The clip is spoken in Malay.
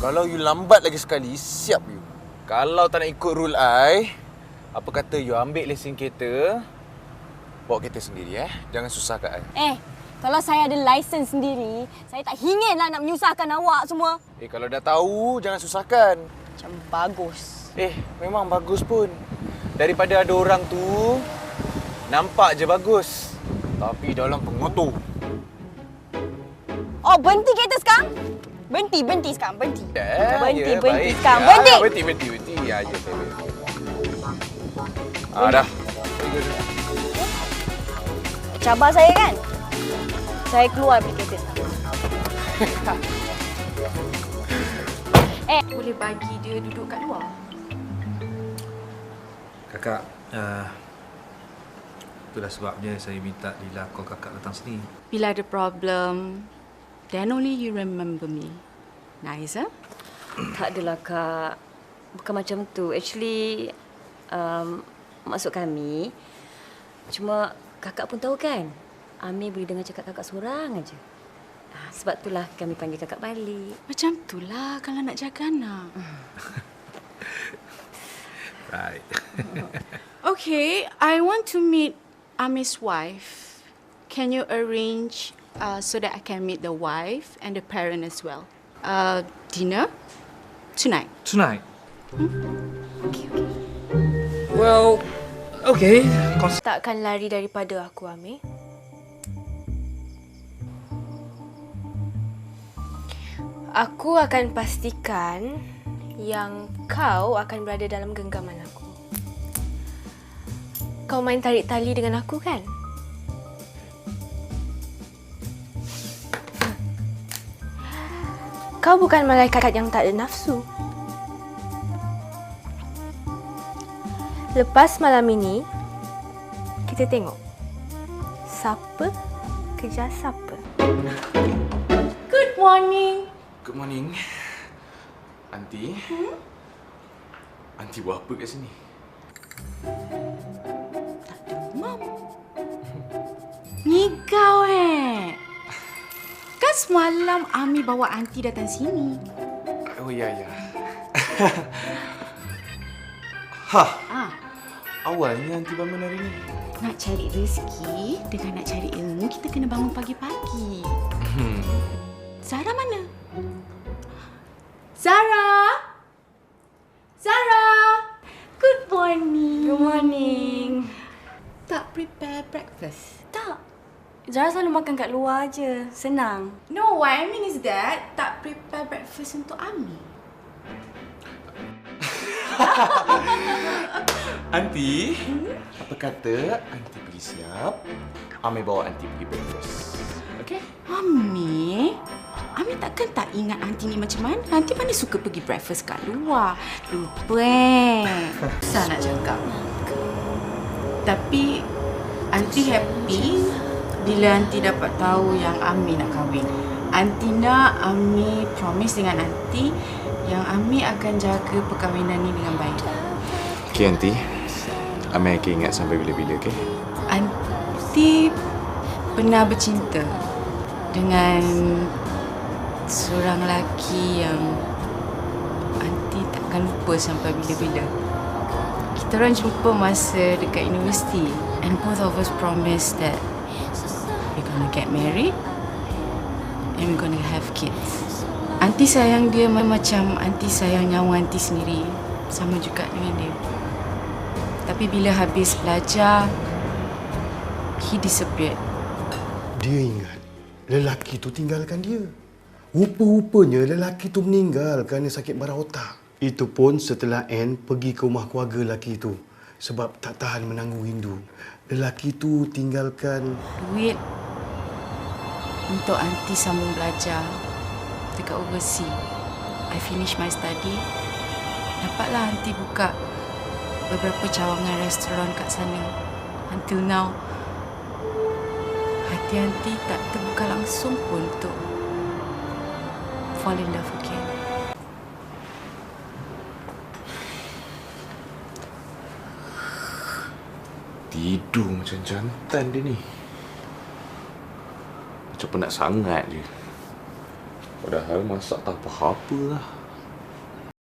Kalau you lambat lagi sekali, siap you. Kalau tak nak ikut rule I, apa kata you ambil lesen kereta, bawa kereta sendiri eh. Jangan susahkan I. Eh, kalau saya ada license sendiri, saya tak ingin lah nak menyusahkan awak semua. Eh, kalau dah tahu, jangan susahkan. Macam bagus. Eh, memang bagus pun. Daripada ada orang tu, nampak je bagus. Tapi dalam pengotor. Oh, berhenti kereta sekarang? Berhenti, berhenti sekarang, berhenti. Ya, berhenti, ya, berhenti baik. sekarang, Ya, berhenti. Berhenti, berhenti, berhenti. Ya, ya, ya. Ah, dah. Cabar saya kan? Saya keluar dari kereta sekarang. eh, Boleh bagi dia duduk kat luar? Kakak, uh, itulah sebabnya saya minta Lila call kakak datang sini. Bila ada problem, then only you remember me. Nice, eh? Tak adalah kak. Bukan macam tu. Actually, um, maksud kami, cuma kakak pun tahu kan, Amir boleh dengar cakap kakak seorang aja. Ah, Sebab itulah kami panggil kakak balik. Macam tu lah kalau nak jaga anak. Right. Okay, I want to meet Amir's wife. Can you arrange uh, so that I can meet the wife and the parent as well? Uh, dinner tonight. Tonight? Well, okay. Cons- Takkan lari daripada aku, Amir. Aku akan pastikan yang kau akan berada dalam genggaman aku. Kau main tarik tali dengan aku kan? Kau bukan malaikat yang tak ada nafsu. Lepas malam ini, kita tengok siapa kejar siapa. Good morning. Good morning. Aunty. Hmm? Aunty buat apa kat sini? Mom. Ni kau. Kan semalam Ami bawa aunty datang sini. Oh, ya, ya. ha, Ah, awalnya Aunty bangun hari ni. nak cari rezeki dengan nak cari ilmu kita kena bangun pagi-pagi. Hmm. Zara mana? Zara? Zara? Good morning. good morning. Tak prepare breakfast? Zara selalu makan kat luar je. Senang. No, what I mean is that tak prepare breakfast untuk Ami. Aunty, apa kata Aunty pergi siap, Amir bawa Aunty pergi breakfast. Okay? Ami? Ami takkan tak ingat aunty ni macam mana? Aunty mana suka pergi breakfast kat luar. Lupa eh. Susah nak cakap. Tapi aunty happy bila aunty dapat tahu yang Ami nak kahwin. Aunty nak Ami promise dengan aunty yang Ami akan jaga perkahwinan ni dengan baik. Okay, Aunty. Amir akan ingat sampai bila-bila, okay? Aunty pernah bercinta dengan seorang lelaki yang Aunty takkan lupa sampai bila-bila. Kita orang jumpa masa dekat universiti and both of us promised that gonna get married and we're gonna have kids. Aunty sayang dia macam Aunty sayang nyawa Aunty sendiri. Sama juga dengan dia. Tapi bila habis belajar, he disappeared. Dia ingat lelaki tu tinggalkan dia. Rupa-rupanya lelaki tu meninggal kerana sakit barah otak. Itu pun setelah Anne pergi ke rumah keluarga lelaki tu sebab tak tahan menanggung rindu. Lelaki tu tinggalkan duit untuk aunty sambung belajar dekat overseas. I finish my study. Dapatlah aunty buka beberapa cawangan restoran kat sana. Until now, hati aunty tak terbuka langsung pun untuk fall in love again. Tidur macam jantan dia ni. Macam penat sangat je. Padahal masak tak apa-apa lah.